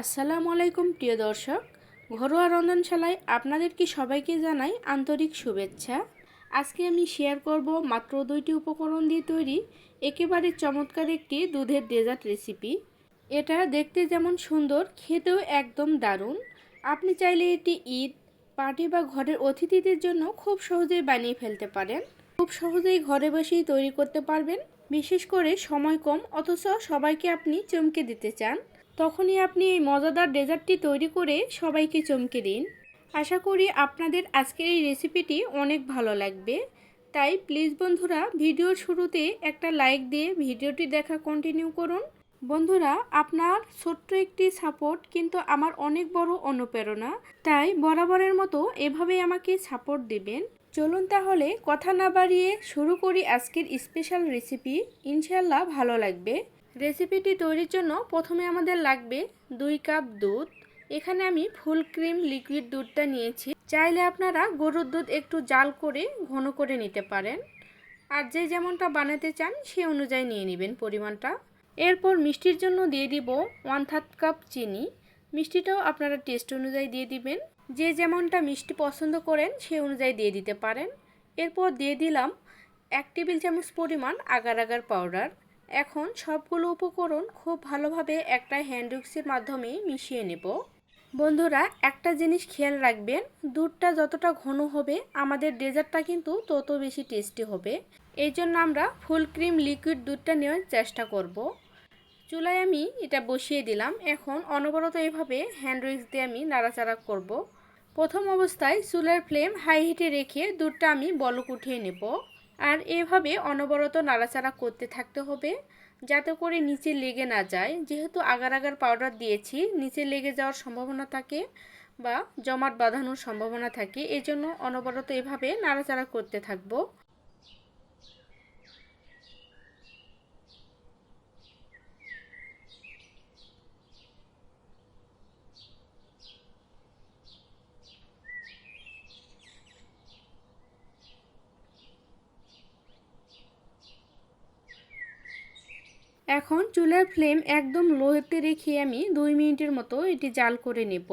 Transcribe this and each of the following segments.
আসসালামু আলাইকুম, প্রিয় দর্শক। ঘরোয়া রন্ধনশালায় আপনাদেরকে সবাইকে জানাই আন্তরিক শুভেচ্ছা। আজকে আমি শেয়ার করব মাত্র দুইটি উপকরণ দিয়ে তৈরি, একেবারে চমৎকার একটি দুধের ডেজার্ট রেসিপি এটা দেখতে যেমন সুন্দর, খেতেও একদম দারুণ। আপনি চাইলে এটি ঈদ পার্টি বা ঘরের অতিথিদের জন্য খুব সহজেই বানিয়ে ফেলতে পারেন। খুব সহজেই ঘরে বসেই তৈরি করতে পারবেন। বিশেষ করে সময় কম, অথচ সবাইকে আপনি চমকে দিতে চান। তখনই আপনি এই মজাদার ডেজার্টটি তৈরি করে সবাইকে চমকে দিন। আশা করি আপনাদের আজকের এই রেসিপিটি অনেক ভালো লাগবে। তাই প্লিজ বন্ধুরা, ভিডিওর শুরুতে একটা লাইক দিয়ে ভিডিওটি দেখা কন্টিনিউ করুন। বন্ধুরা, আপনার ছোট্ট একটি সাপোর্ট কিন্তু আমার অনেক বড় অনুপ্রেরণা। তাই বরাবরের মতো এভাবেই আমাকে সাপোর্ট দেবেন। চলুন তাহলে কথা না বাড়িয়ে শুরু করি আজকের স্পেশাল রেসিপি ইনশাল্লাহ ভালো লাগবে। রেসিপিটি তৈরির জন্য প্রথমে আমাদের লাগবে দুই কাপ দুধ। এখানে আমি ফুল ক্রিম লিকুইড দুধটা নিয়েছি। চাইলে আপনারা গরুর দুধ একটু জাল করে ঘন করে নিতে পারেন। আর যে যেমনটা বানাতে চান সে অনুযায়ী নিয়ে নেবেন পরিমাণটা। এরপর মিষ্টির জন্য দিয়ে দিব ওয়ান থার্ড কাপ চিনি। মিষ্টিটাও আপনারা টেস্ট অনুযায়ী দিয়ে দিবেন। যে যেমনটা মিষ্টি পছন্দ করেন সে অনুযায়ী দিয়ে দিতে পারেন। এরপর দিয়ে দিলাম এক টেবিল চামচ পরিমাণ আগার আগার পাউডার এখন সবগুলো উপকরণ খুব ভালোভাবে একটা হ্যান্ড মাধ্যমে মিশিয়ে নেব। বন্ধুরা, একটা জিনিস খেয়াল রাখবেন, দুধটা যতটা ঘন হবে, আমাদের ডেজার্টটা কিন্তু তত বেশি টেস্টি হবে। এই জন্য আমরা ফুল ক্রিম লিকুইড দুধটা নেওয়ার চেষ্টা করব। চুলায় আমি এটা বসিয়ে দিলাম। এখন অনবরত এভাবে হ্যান্ড উইক্স দিয়ে আমি নাড়াচাড়া করব। প্রথম অবস্থায় চুলার ফ্লেম হাই হিটে রেখে দুধটা আমি বলক উঠিয়ে নেব। আর এভাবে অনবরত নাড়াচাড়া করতে থাকতে হবে যাতে করে নিচে লেগে না যায়। যেহেতু আগার আগার পাউডার দিয়েছি, নিচে লেগে যাওয়ার সম্ভাবনা থাকে বা জমাট বাঁধানোর সম্ভাবনা থাকে, এজন্য জন্য অনবরত এভাবে নাড়াচাড়া করতে থাকব। এখন চুলার ফ্লেম একদম লোতে রেখে আমি দুই মিনিটের মতো এটি জাল করে নেব।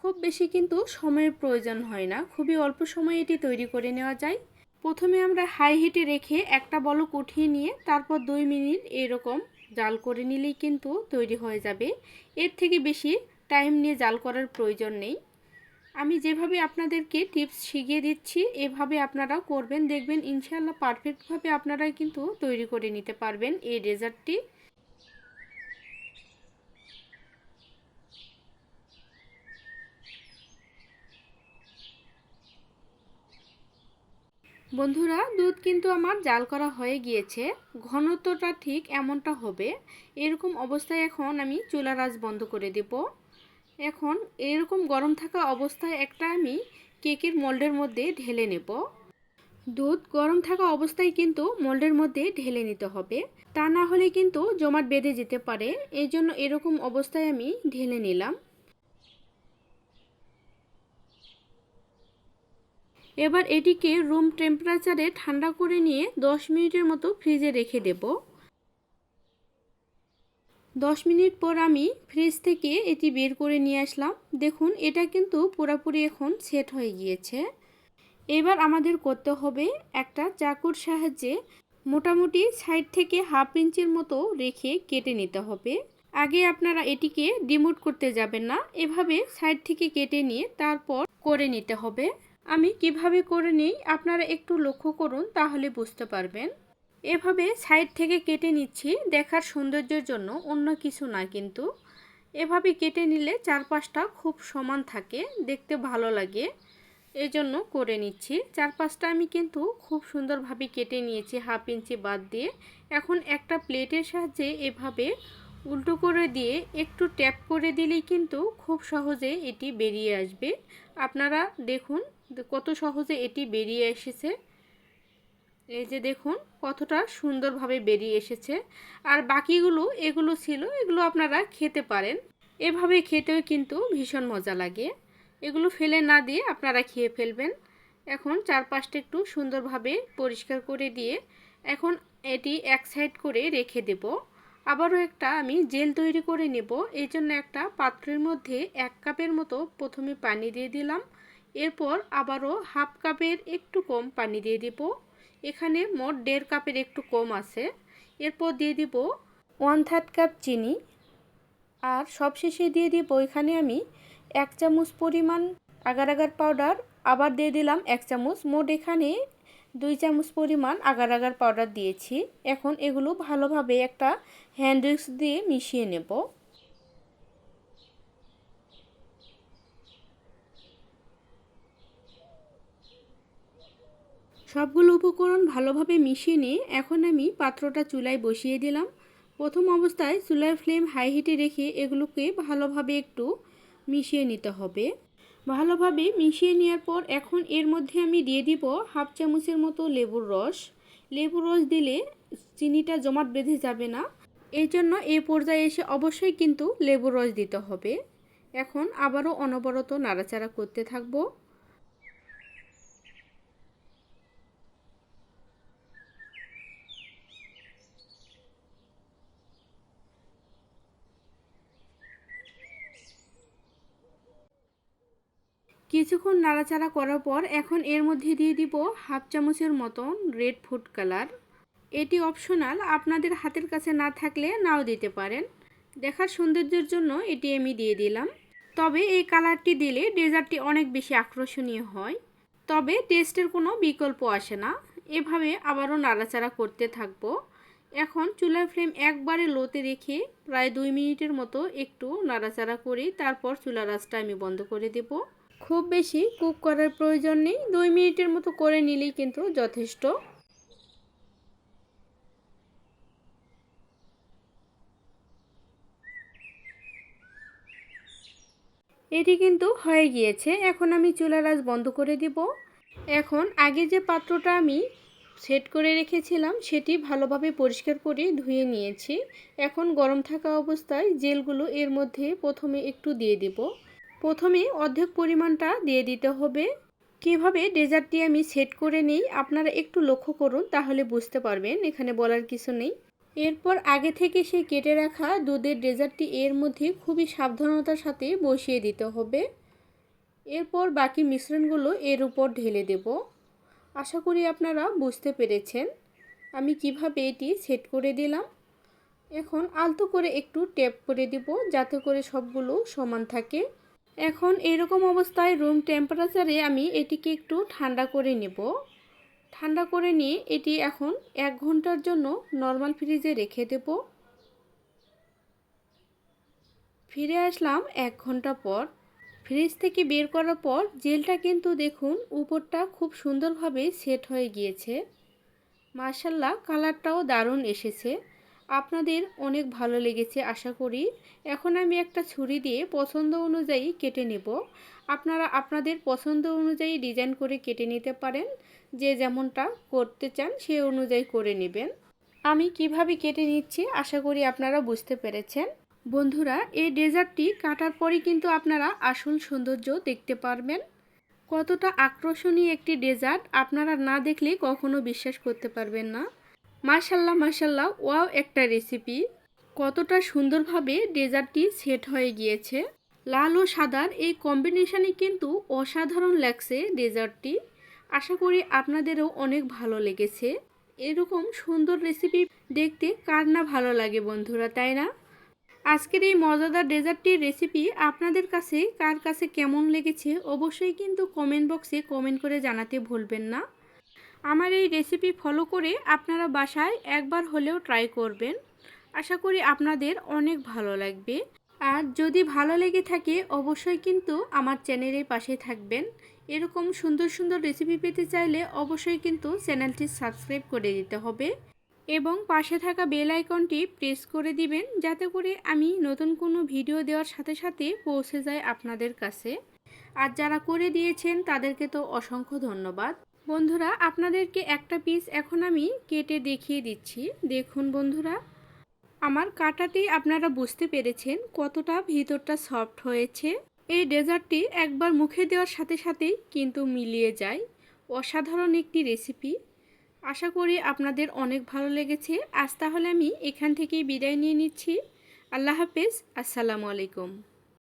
খুব বেশি কিন্তু সময়ের প্রয়োজন হয় না, খুবই অল্প সময়ে এটি তৈরি করে নেওয়া যায়। প্রথমে আমরা হাই হিটে রেখে একটা বলক উঠিয়ে নিয়ে তারপর দুই মিনিট এরকম জাল করে নিলেই কিন্তু তৈরি হয়ে যাবে। এর থেকে বেশি টাইম নিয়ে জাল করার প্রয়োজন নেই। আমি যেভাবে আপনাদেরকে টিপস শিখিয়ে দিচ্ছি, এভাবে আপনারা করবেন। দেখবেন ইনশাল্লাহ পারফেক্টভাবে আপনারা কিন্তু তৈরি করে নিতে পারবেন এই ডেজার্টটি বন্ধুরা, দুধ কিন্তু আমার জাল করা হয়ে গিয়েছে। ঘনত্বটা ঠিক এমনটা হবে। এরকম অবস্থায় এখন আমি চুলার আঁচ বন্ধ করে দেবো। এখন এরকম গরম থাকা অবস্থায় একটা আমি কেকের মোল্ডের মধ্যে ঢেলে নেব। দুধ গরম থাকা অবস্থায় কিন্তু মোল্ডের মধ্যে ঢেলে নিতে হবে। তা না হলে কিন্তু জমাট বেঁধে যেতে পারে এই জন্য এরকম অবস্থায় আমি ঢেলে নিলাম। এবার এটিকে রুম টেম্পারেচারে ঠান্ডা করে নিয়ে 10 মিনিটের মতো ফ্রিজে রেখে দেবো। দশ মিনিট পর আমি ফ্রিজ থেকে এটি বের করে নিয়ে আসলাম। দেখুন, এটা কিন্তু পুরোপুরি এখন সেট হয়ে গিয়েছে। এবার আমাদের করতে হবে একটা চাকুর সাহায্যে মোটামুটি সাইড থেকে হাফ ইঞ্চির মতো রেখে কেটে নিতে হবে। আগে আপনারা এটিকে ডিমোট করতে যাবেন না, এভাবে সাইড থেকে কেটে নিয়ে তারপর করে নিতে হবে। আমি কীভাবে করে নিই, আপনারা একটু লক্ষ্য করুন, তাহলে বুঝতে পারবেন। এভাবে সাইড থেকে কেটে নিচ্ছি, দেখার সৌন্দর্যের জন্য অন্য কিছু না কিন্তু। এভাবে কেটে নিলে চারপাশটা খুব সমান থাকে, দেখতে ভালো লাগে। এই জন্য করে নিচ্ছি। চারপাশটা আমি কিন্তু খুব সুন্দরভাবে কেটে নিয়েছি, হাফ ইঞ্চি বাদ দিয়ে। এখন একটা প্লেটের সাহায্যে এভাবে উল্টো করে দিয়ে একটু ট্যাপ করে দিলেই কিন্তু খুব সহজে এটি বেরিয়ে আসবে। আপনারা দেখুন কত সহজে এটি বেরিয়ে এসেছে। এই যে দেখুন, কতটা সুন্দরভাবে বেরিয়ে এসেছে। আর বাকিগুলো, এগুলো ছিল, এগুলো আপনারা খেতে পারেন। এভাবে খেতেও কিন্তু ভীষণ মজা লাগে। এগুলো ফেলে না দিয়ে আপনারা খেয়ে ফেলবেন। এখন চারপাশটা একটু সুন্দরভাবে পরিষ্কার করে দিয়ে এখন এটি এক সাইড করে রেখে দেব। আবারও একটা আমি জেল তৈরি করে নেব। এই জন্য একটা পাত্রের মধ্যে এক কাপের মতো প্রথমে পানি দিয়ে দিলাম। এরপর আবারও হাফ কাপের একটু কম পানি দিয়ে দিব। এখানে মোট দেড় কাপের একটু কম আছে। এরপর দিয়ে দিব ওয়ান থার্ড কাপ চিনি। আর সবশেষে দিয়ে দিব এখানে আমি এক চামচ পরিমাণ আগার আগার পাউডার। আবার দিয়ে দিলাম এক চামচ। মোট এখানে দুই চামচ পরিমাণ আগার আগার পাউডার দিয়েছি। এখন এগুলো ভালোভাবে একটা হ্যান্ড উইক্স দিয়ে মিশিয়ে নেব। সবগুলো উপকরণ ভালোভাবে মিশিয়ে নিয়ে এখন আমি পাত্রটা চুলায় বসিয়ে দিলাম। প্রথম অবস্থায় চুলার ফ্লেম হাই হিটে রেখে এগুলোকে ভালোভাবে একটু মিশিয়ে নিতে হবে। ভালোভাবে মিশিয়ে নেওয়ার পর এখন এর মধ্যে আমি দিয়ে দিব হাফ চামচের মতো লেবুর রস। লেবুর রস দিলে চিনিটা জমাট বেঁধে যাবে না। এই জন্য এ পর্যায়ে এসে অবশ্যই কিন্তু লেবুর রস দিতে হবে। এখন আবারও অনবরত নাড়াচাড়া করতে থাকব। কিছুক্ষণ নাড়াচাড়া করার পর এখন এর মধ্যে দিয়ে দিব হাফ চামচের মতন রেড ফুড কালার এটি অপশনাল আপনাদের হাতের কাছে না থাকলে নাও দিতে পারেন। দেখার সৌন্দর্যের জন্য এটি আমি দিয়ে দিলাম। তবে এই কালারটি দিলে ডেজার্টটি অনেক বেশি আকর্ষণীয় হয়। তবে টেস্টের কোনো বিকল্প আসে না। এভাবে আবারও নাড়াচাড়া করতে থাকব। এখন চুলার ফ্লেম একবারে লোতে রেখে প্রায় দুই মিনিটের মতো একটু নাড়াচাড়া করি তারপর চুলার আঁচটা আমি বন্ধ করে দেবো। খুব বেশি কুক করার প্রয়োজন নেই। দুই মিনিটের মতো করে নিলেই কিন্তু যথেষ্ট। এটি কিন্তু হয়ে গিয়েছে। এখন আমি চুলার আঁচ বন্ধ করে দিব। এখন আগে যে পাত্রটা আমি সেট করে রেখেছিলাম, সেটি ভালোভাবে পরিষ্কার করে ধুয়ে নিয়েছি। এখন গরম থাকা অবস্থায় জেলগুলো এর মধ্যে প্রথমে একটু দিয়ে দিব। প্রথমে অর্ধেক পরিমাণটা দিয়ে দিতে হবে। কীভাবে ডেজার্টটি আমি সেট করে নিই, আপনারা একটু লক্ষ্য করুন, তাহলে বুঝতে পারবেন, এখানে বলার কিছু নেই। এরপর আগে থেকে সেই কেটে রাখা দুধের ডেজার্টটি এর মধ্যে খুবই সাবধানতার সাথে বসিয়ে দিতে হবে। এরপর বাকি মিশ্রণগুলো এর উপর ঢেলে দেব। আশা করি আপনারা বুঝতে পেরেছেন, আমি কীভাবে এটি সেট করে দিলাম। এখন আলতো করে একটু ট্যাপ করে দিব, যাতে করে সবগুলো সমান থাকে। এখন এরকম অবস্থায় রুম টেম্পারেচারে আমি এটিকে একটু ঠান্ডা করে নেব। ঠান্ডা করে নিয়ে এটি এখন এক ঘণ্টার জন্য নর্মাল ফ্রিজে রেখে দেব। ফিরে আসলাম এক ঘণ্টা পর। ফ্রিজ থেকে বের করার পর জেলটা কিন্তু দেখুন উপরটা খুব সুন্দরভাবে সেট হয়ে গিয়েছে। মার্শাল্লাহ কালারটাও দারুণ এসেছে। আপনাদের অনেক ভালো লেগেছে আশা করি। এখন আমি একটা ছুরি দিয়ে পছন্দ অনুযায়ী কেটে নেব। আপনারা আপনাদের পছন্দ অনুযায়ী ডিজাইন করে কেটে নিতে পারেন। যে যেমনটা করতে চান সে অনুযায়ী করে নেবেন। আমি কীভাবে কেটে নিচ্ছি আশা করি আপনারা বুঝতে পেরেছেন। বন্ধুরা, এই ডেজার্টটি কাটার পরই কিন্তু আপনারা আসল সৌন্দর্য দেখতে পারবেন। কতটা আকর্ষণীয় একটি ডেজার্ট আপনারা না দেখলে কখনো বিশ্বাস করতে পারবেন না। মাশাল্লাহ মাশাল্লাহ, ওয়াও একটা রেসিপি। কতটা সুন্দরভাবে ডেজার্টটি সেট হয়ে গিয়েছে। লাল ও সাদার এই কম্বিনেশানে কিন্তু অসাধারণ লাগছে ডেজার্টটি। আশা করি আপনাদেরও অনেক ভালো লেগেছে। এরকম সুন্দর রেসিপি দেখতে কার না ভালো লাগে বন্ধুরা, তাই না? আজকের এই মজাদার ডেজার্টটির রেসিপি আপনাদের কাছে কার কাছে কেমন লেগেছে অবশ্যই কিন্তু কমেন্ট বক্সে কমেন্ট করে জানাতে ভুলবেন না। আমার এই রেসিপি ফলো করে আপনারা বাসায় একবার হলেও ট্রাই করবেন। আশা করি আপনাদের অনেক ভালো লাগবে। আর যদি ভালো লেগে থাকে, অবশ্যই কিন্তু আমার চ্যানেলের পাশে থাকবেন। এরকম সুন্দর সুন্দর রেসিপি পেতে চাইলে অবশ্যই কিন্তু চ্যানেলটি সাবস্ক্রাইব করে দিতে হবে। এবং পাশে থাকা বেল আইকনটি প্রেস করে দিবেন, যাতে করে আমি নতুন কোনো ভিডিও দেওয়ার সাথে সাথে পৌঁছে যায় আপনাদের কাছে। আর যারা করে দিয়েছেন, তাদেরকে তো অসংখ্য ধন্যবাদ। বন্ধুরা, আপনাদেরকে একটা পিস এখন আমি কেটে দেখিয়ে দিচ্ছি। দেখুন বন্ধুরা, আমার কাটাতেই আপনারা বুঝতে পেরেছেন কতটা ভিতরটা সফট হয়েছে। এই ডেজার্টটি একবার মুখে দেওয়ার সাথে সাথেই কিন্তু মিলিয়ে যায়। অসাধারণ একটি রেসিপি আশা করি আপনাদের অনেক ভালো লেগেছে। আজ তাহলে আমি এখান থেকেই বিদায় নিয়ে নিচ্ছি। আল্লাহ হাফেজ। আসসালামু আলাইকুম।